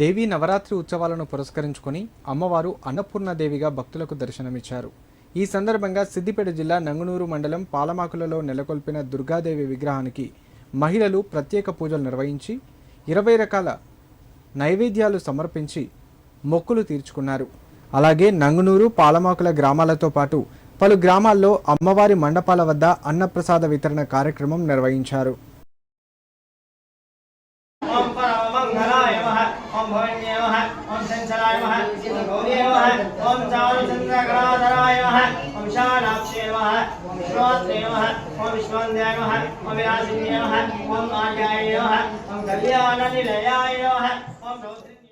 దేవీ నవరాత్రి ఉత్సవాలను పురస్కరించుకొని అమ్మవారు అన్నపూర్ణదేవిగా భక్తులకు దర్శనమిచ్చారు. ఈ సందర్భంగా సిద్దిపేట జిల్లా నంగునూరు మండలం పాలమాకులలో నెలకొల్పిన దుర్గాదేవి విగ్రహానికి మహిళలు ప్రత్యేక పూజలు నిర్వహించి ఇరవై రకాల నైవేద్యాలు సమర్పించి మొక్కులు తీర్చుకున్నారు. అలాగే నంగునూరు పాలమాకుల గ్రామాలతో పాటు పలు గ్రామాల్లో అమ్మవారి మండపాల వద్ద అన్నప్రసాద వితరణ కార్యక్రమం నిర్వహించారు. ओम भवन्ये नमः, ओम चंचलाय नमः ओम गौरी नमः, ओम चारु चारुचंद्रकलाधराय नमः, ओम शालाक्षे नमः, ओम श्रोत्रे नमः, ओम विश्वन्द्याय नमः, ओम विरासिन्ये नमः, ओम आर्याय नमः, ओम कल्याणनिलयाय नमः, ओम रौद्र